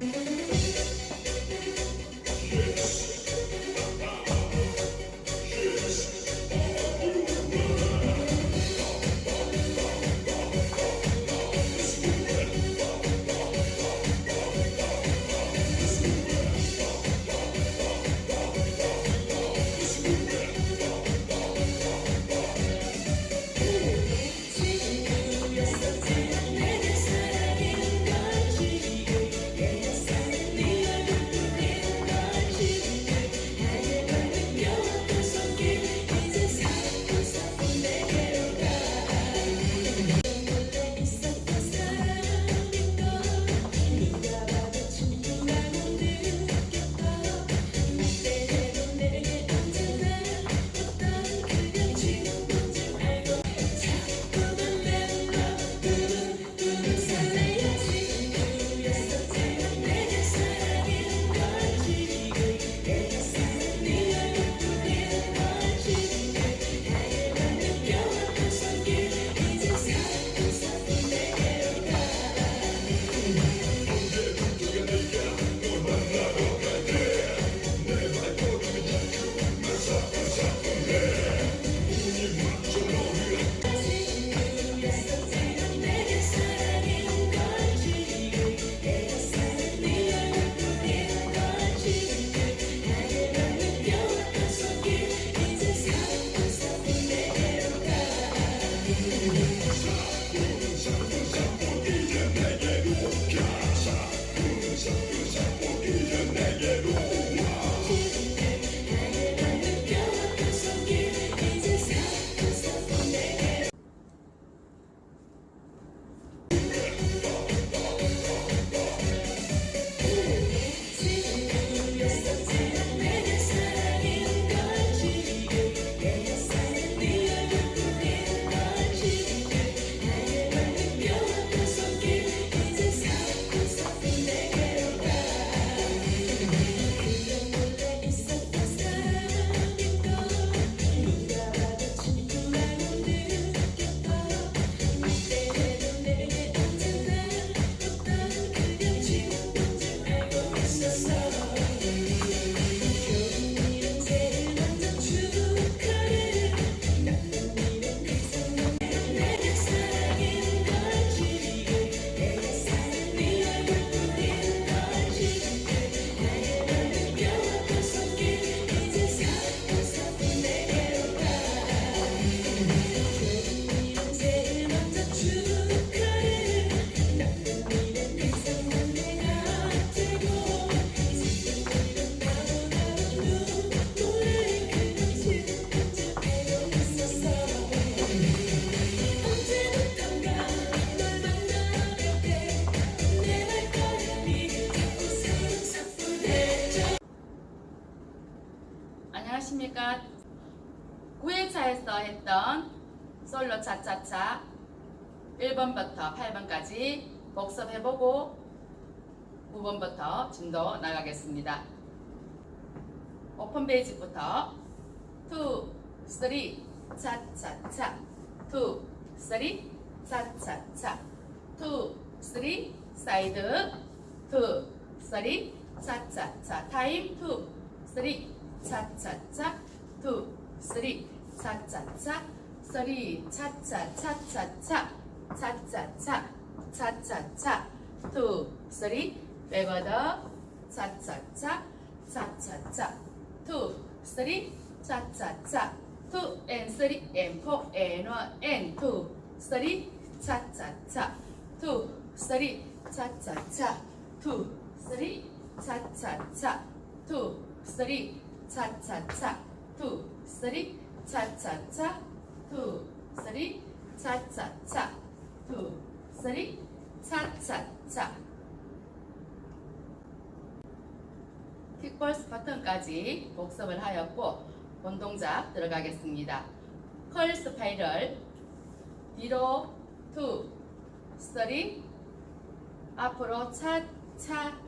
안녕 1번부터 8번까지 복습해보고 9번부터 진도 나가겠습니다. 오픈 베이지부터 2, 3, 차차차. 2, 3, 차차차. 2, 3, 사이드. 2, 3, 차차차. 타임 2, 3, 차차차. 2, 3, 차차차. 3, 차차차차차 차차차 차차차 2, 3, 백어더 차차차 차차차 2, 3, 차차차 2 and 3 and 4 and 1 and 2, 3, 차차차 2, 3, 차차차 2, 3, 차차차 2, 3, 차차차 2, 3, 차차차 2, 3, 차차차 2, 3, 차차차. 킥볼스 버튼까지 복습을 하였고 본 동작 들어가겠습니다. 컬 스파이럴. 뒤로 2, 3 앞으로 차차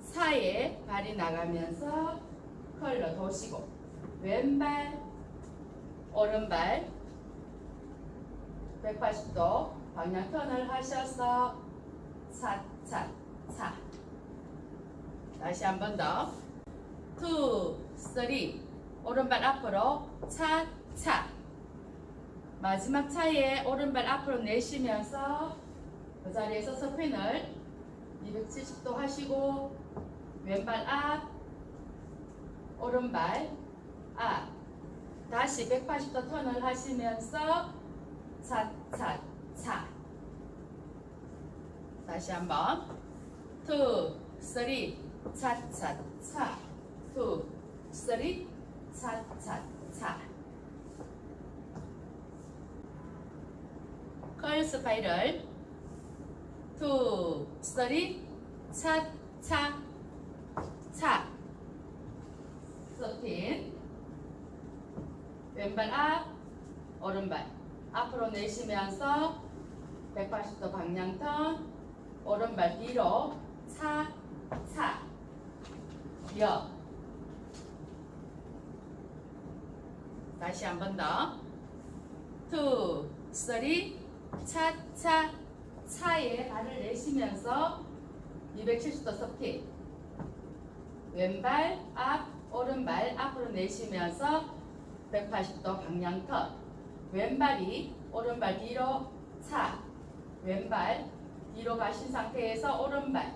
사이에 발이 나가면서 컬러 도시고 왼발 오른발 180도 방향 턴을 하셔서 차차차 다시 한 번 더. 투, 쓰리. 오른발 앞으로 차, 차. 마지막 차에 오른발 앞으로 내쉬면서 그 자리에서 스핀을 270도 하시고 왼발 앞, 오른발 앞. 다시 180도 턴을 하시면서 차, 차, 차. 다시 한번. 투, 쓰리, 차, 차, 차. 투, 쓰리, 차, 차, 차. 컬 스파이럴. 투, 쓰리, 차, 차, 차. 스핀. 왼발 앞, 오른발. 앞으로 내쉬면서 180도 방향 턴. 오른발 뒤로 차, 차, 여. 다시 한 번 더. 투, 쓰리, 차, 차, 차에 발을 내쉬면서 270도 스핀. 왼발 앞, 오른발 앞으로 내쉬면서 180도 방향 턴. 왼발이 오른발 뒤로 차. 왼발 뒤로 가신 상태에서 오른발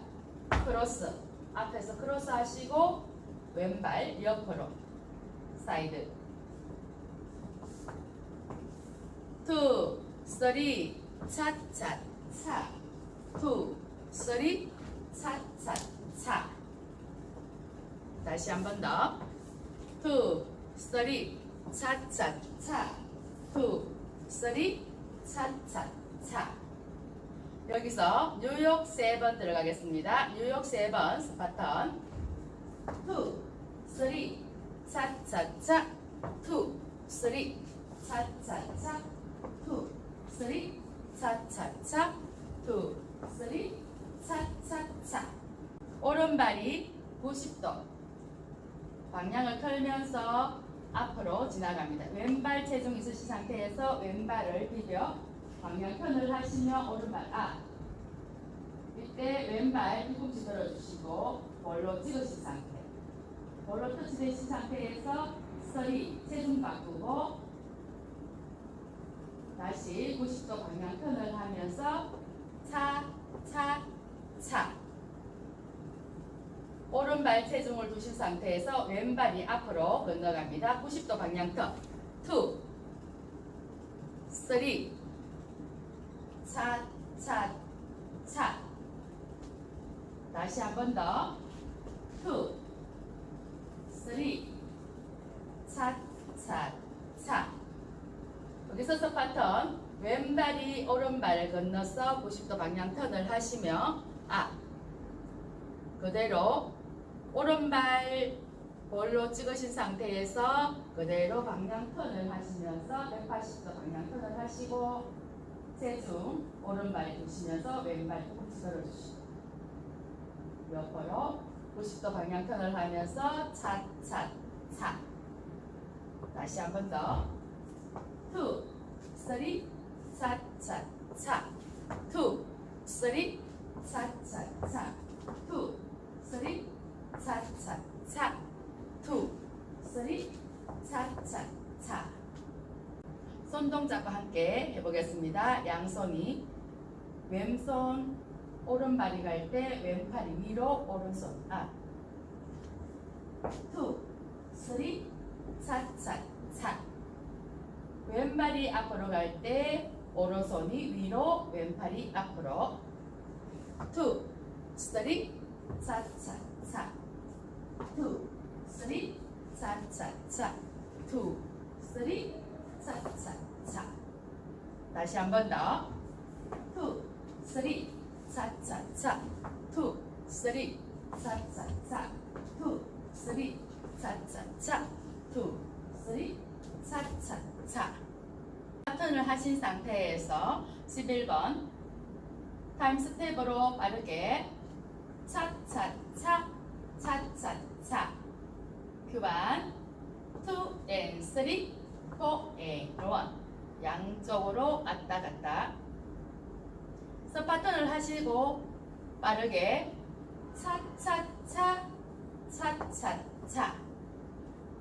크로스 앞에서 크로스 하시고 왼발 옆으로 사이드. 투 쓰리 차차 차 투 쓰리 차차 차. 다시 한 번 더. 투 쓰리 차차 차 투 쓰리 차차 차 여기서 뉴욕 세번 들어가겠습니다. 뉴욕 세번 스파턴. 투, 쓰리, 차차차, 투, 쓰리, 차차차, 투, 쓰리, 차차차, 투, 쓰리, 차차차. 오른발이 90도. 방향을 털면서 앞으로 지나갑니다. 왼발 체중 있으신 상태에서 왼발을 비벼 방향 편을 하시며 오른발 앞. 이때 왼발 뒤꿈치 들어주시고 볼로 찍으신 상태. 볼로 터치되신 상태에서 서리 체중 바꾸고 다시 90도 방향 편을 하면서 차, 차, 차. 오른발 체중을 두신 상태에서 왼발이 앞으로 건너갑니다. 90도 방향 턴. 2, 3, 차, 차, 차. 다시 한 번 더. 투, 쓰리, 차, 차, 차. 여기서 서 파턴. 왼발이 오른발을 건너서 90도 방향 턴을 하시며 앞. 그대로 오른발 볼로 찍으신 상태에서 그대로 방향 턴을 하시면서 180도 방향 턴을 하시고 체중 오른발 두시면서 왼발 뒤꿈치 들어주시고. 옆으로 90도 방향 턴을 하면서 차차차. 다시 한 번 더. 투, 쓰리, 차 차 차. 투, 쓰리, 차 차 차. 투, 쓰리, 차 차 차. 투, 쓰리, 차차차 손 동작과 함께 해보겠습니다. 양손이 왼손 오른발이 갈 때 왼팔이 위로 오른손 앞. 투, 쓰리, 차차, 차. 왼발이 앞으로 갈 때 오른손이 위로 왼팔이 앞으로. 투, 쓰리, 차차, 차. 투, 쓰리, 차차, 차. 투, 쓰리, 차차차 다시 한 번 더. 투, 쓰리, 차차차. 투, 쓰리, 차차차. 투, 쓰리, 차차차. 투, 쓰리, 차차차. 파턴을 하신 상태에서 11번 타임 스텝으로 빠르게 차차차 차차차 교반 2 and 3 포, 에, 원 양쪽으로 왔다 갔다. 스파턴을 하시고 빠르게 차차차 차차차.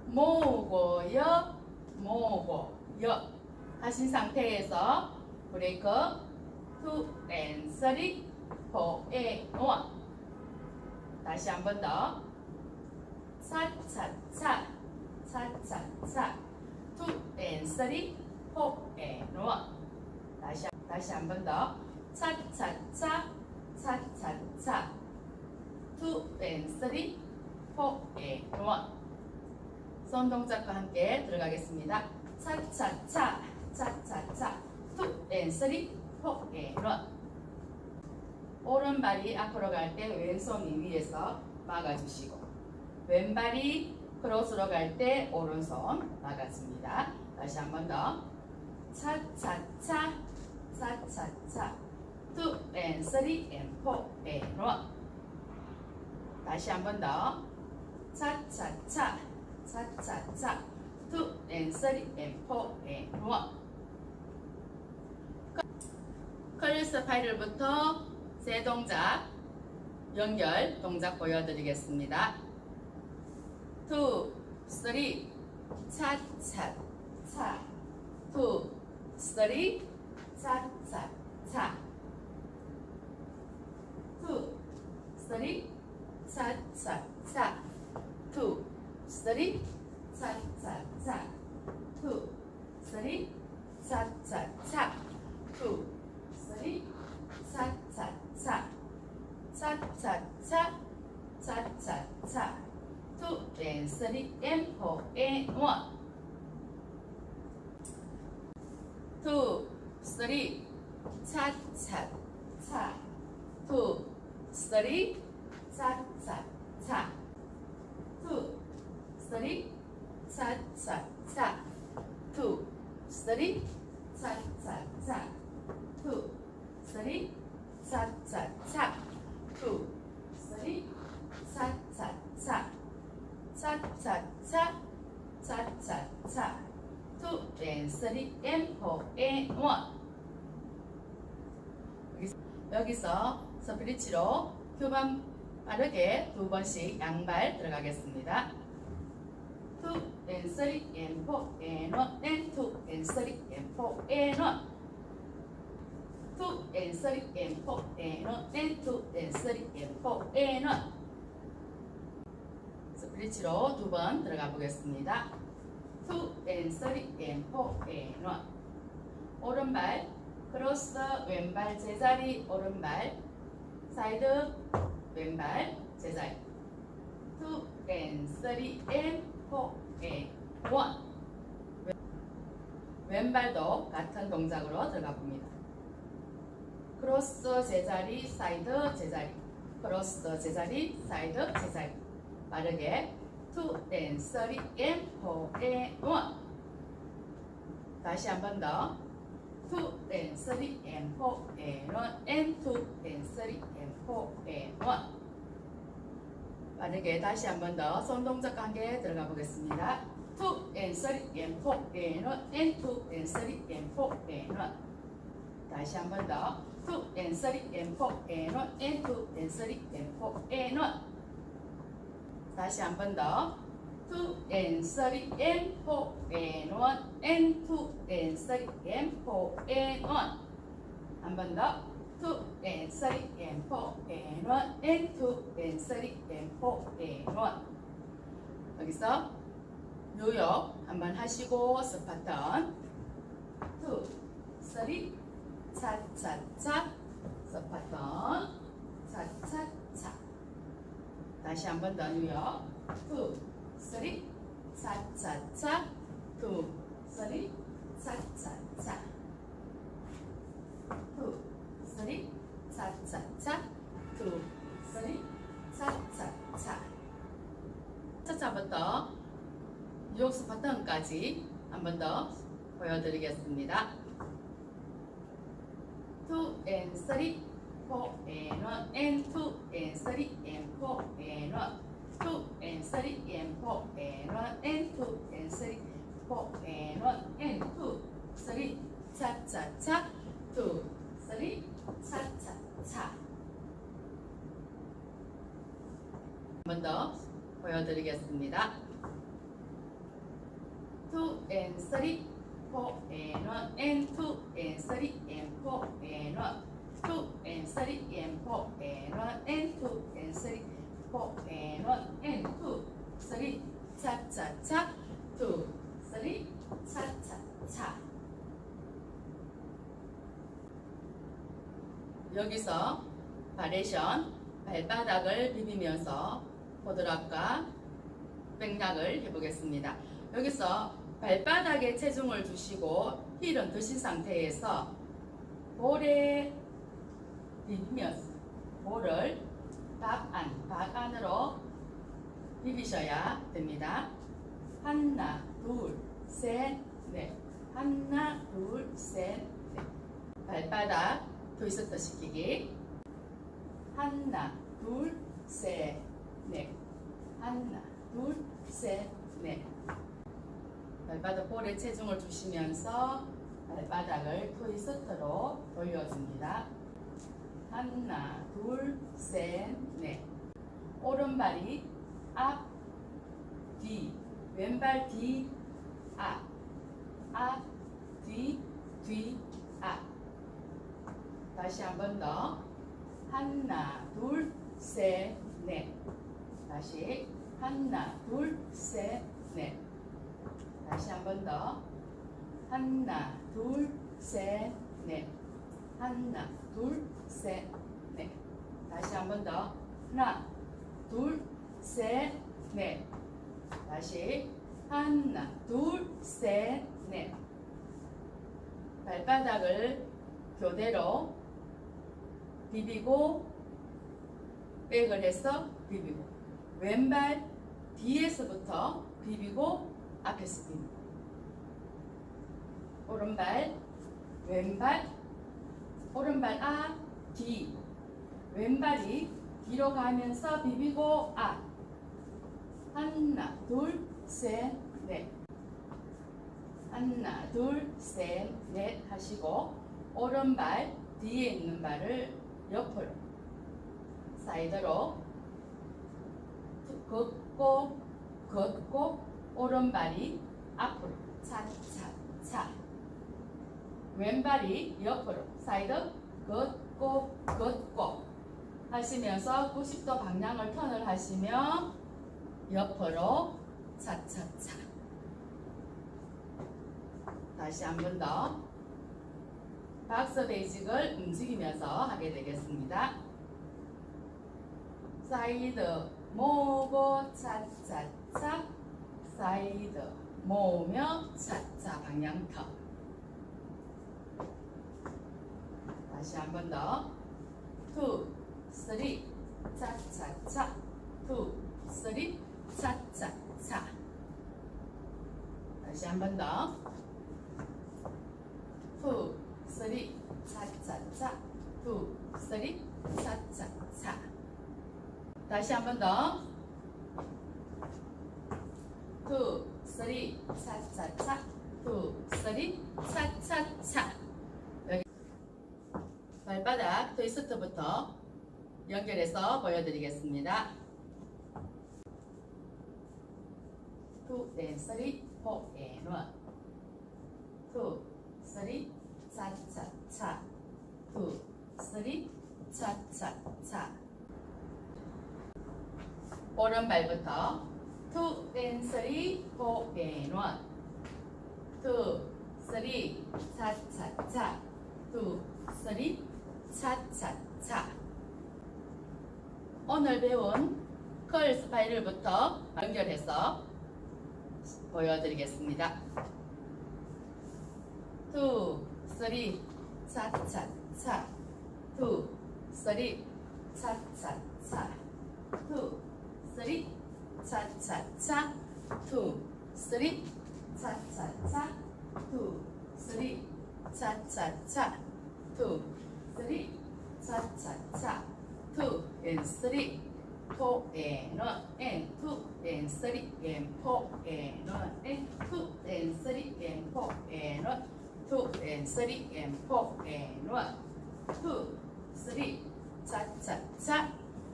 모고요 모고요 하신 상태에서 브레이크 투앤 쓰리 포에 노 다시 한 번 더. 차차차 차차차 투앤 쓰리 포에 노 다시 다시 한 번 더. 차차차 차차차. 투앤 쓰리 포에 노손 동작과 함께 들어가겠습니다. 차차차 차차차. 투앤 쓰리 포에 노 오른발이 앞으로 갈 때 왼손이 위에서 막아주시고 왼발이 크로스로 갈 때 오른손 막아줍니다. 다시 한 번 더 차차차 차차차 투앤 쓰리 앤포앤 원. 다시 한 번 더 차차차 차차차 투앤 쓰리 앤포앤 원. 컬리스 파이럴부터 세 동작 연결 동작 보여드리겠습니다. 투, 쓰리, 차, 차, 차. 투, 쓰리, 차, 차, 차. 투, 쓰리, 차, 차, 차. 투, 쓰리, 차, 차, 차. 투, 쓰리, 차, 차, 차. 투, 쓰리, 차, 차, 차. 차, 차, 차. 차, 차, 차. Two and three and four and one. two, three, 차, 차, 차. two, three, 차, 차, 차. two, three, 차, 차, 차. two, three, 차, 차, 차. two, three, 차, 차, 차. two, three, 차, 차, 차. 차차차 차차차 two and three and four and one 여기서 스프리치로 교반 빠르게 두 번씩 양발 들어가겠습니다. two and three and four and one and two and three and four and one two and three and four and one and two and three and four and one 스프리치로 두 번 들어가 보겠습니다. 2 and 3 and 4 and 1 오른발 크로스 왼발 제자리 오른발 사이드 왼발 제자리. 2 and 3 and 4 and 1 왼발도 같은 동작으로 들어가 봅니다. 크로스 제자리 사이드 제자리. 크로스 제자리 사이드 제자리 빠르게 2 and 3 and 4 and 1 다시 한 번 더 2 and 3 and 4 and 1 and 2 and 3 and 4 and 1 빠르게 다시 한 번 더 손동작과 함께 들어가 보겠습니다 2 and 3 and 4 and 1 and 2 and 3 and 4 and 1 다시 한 번 더 2 and 3 and 4 and 1 and 2 and 3 and 4 and 1 다시 한 번 더. 2 and 3 and 4 and 1 and 2 and 3 and 4 and 1. 한번 더. 2 and 3 and 4 and 1 and 2 and 3 and 4 and 1. 여기서 뉴욕 한번 하시고 스파턴 2, 3, 차차차 스파턴 차차차 다시 한 번 더 뉴욕 2, 3, 차차차. 2, 3, 차차차. 2, 3, 차차차. 2, 3, 차차차. 차차부터 뉴욕 스 파턴까지 한 번 더 보여드리겠습니다. 2 and 3 4 and 1 and 2 and 3 and 4 and 1 2 and 3 and 4 and 1 and 2 and 3 4 and 1 and 2 3 차차차 2 3 차차차 한번 더 보여드리겠습니다. two and three, four and one, and two and three and four and one, two and three and and and two and three, four and one, and two, three, 차, 차, 차, two, three, 차, 차, 차. 여기서 바레이션 발바닥을 비비면서 포드락과 백락을 해보겠습니다. 여기서 발바닥에 체중을 두시고 힐은 드신 상태에서 볼에 비비면서 볼을 박안, 박안으로 비비셔야 됩니다. 하나, 둘, 셋, 넷. 하나, 둘, 셋, 넷. 발바닥 트위스트 시키기. 하나, 둘, 셋, 넷. 하나, 둘, 셋, 넷. 발바닥 볼에 체중을 주시면서 발바닥을 트위스트로 돌려줍니다. 하나, 둘, 셋, 넷. 오른발이 앞, 뒤, 왼발 뒤, 앞, 앞, 뒤, 뒤, 앞. 다시 한 번 더. 하나, 둘, 셋, 넷. 다시 하나, 둘, 셋, 넷. 다시 한 번 더. 하나, 둘, 셋, 넷. 하나, 둘, 셋, 넷. 다시 한 번 더. 하나, 둘, 셋, 넷. 다시 하나, 둘, 셋, 넷. 발바닥을 교대로 비비고 백을 해서 비비고 왼발 뒤에서부터 비비고 앞에서 비비고 오른발 왼발 오른발 앞 뒤 왼발이 뒤로 가면서 비비고 앞. 하나 둘셋넷. 하나 둘셋넷 하시고 오른발 뒤에 있는 발을 옆으로 사이드로 걷고 걷고 오른발이 앞으로. 차차차. 왼발이 옆으로. 사이드 걷 고 걷고 하시면서 90도 방향을 턴을 하시며 옆으로 차차차. 다시 한 번 더. 박스 베이직을 움직이면서 하게 되겠습니다. 사이드 모고 차차차. 사이드 모으며 차차 방향 턴 다시 한 번 더. 투, 쓰리, 차차차. 투, 쓰리, 차차차. 다시 한 번 더. 투, 쓰리, 차차차. 투, 쓰리, 차차차. 다시 한 번 더. 투, 쓰리, 차차차. 투, 쓰리, 차차차. 발바닥 트위스트부터 연결해서 보여드리겠습니다. 2 and 3, 4 and 1 2, 3, 차차차 2, 3, 차차차 오른발부터 2 and 3, 4 and 1 2, 3, 차차차 2, 3, 차차차. 오늘 배운 컬 스파이럴부터 연결해서 보여드리겠습니다. 2, 3, 차차차. 2, 3, 차차차. 2, 3, 차차차. 2, 3, 차차차. 2, 3, 차차차. 2, three, cha cha cha. Two and three, four and one and two and three and four and one and two and three and four and one. Two and three and four and one. Two, three, cha cha cha.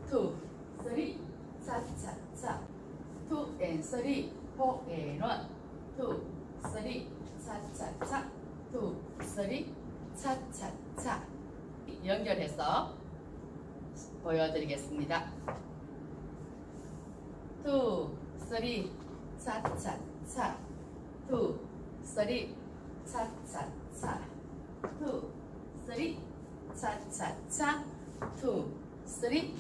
Two, three, cha cha cha. Two and three, four and one. Two, three, cha cha cha. Two, three, cha cha cha. 섞어서 보여드리겠습니다. 투, 쓰리, 차차차. 투, 쓰리, 차차차. 투, 쓰리, 차차차. 투, 쓰리,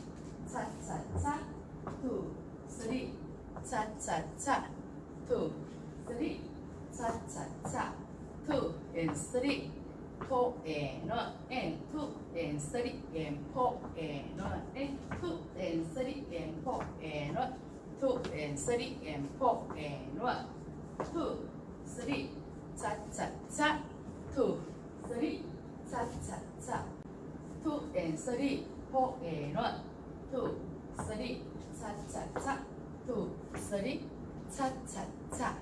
차차차. 투, 쓰리, 차차차. 투, 쓰리, 차차차. 투, and three. One two and three and four and one two three cha cha cha two three cha cha cha two and three four and one two three cha cha cha two three cha cha cha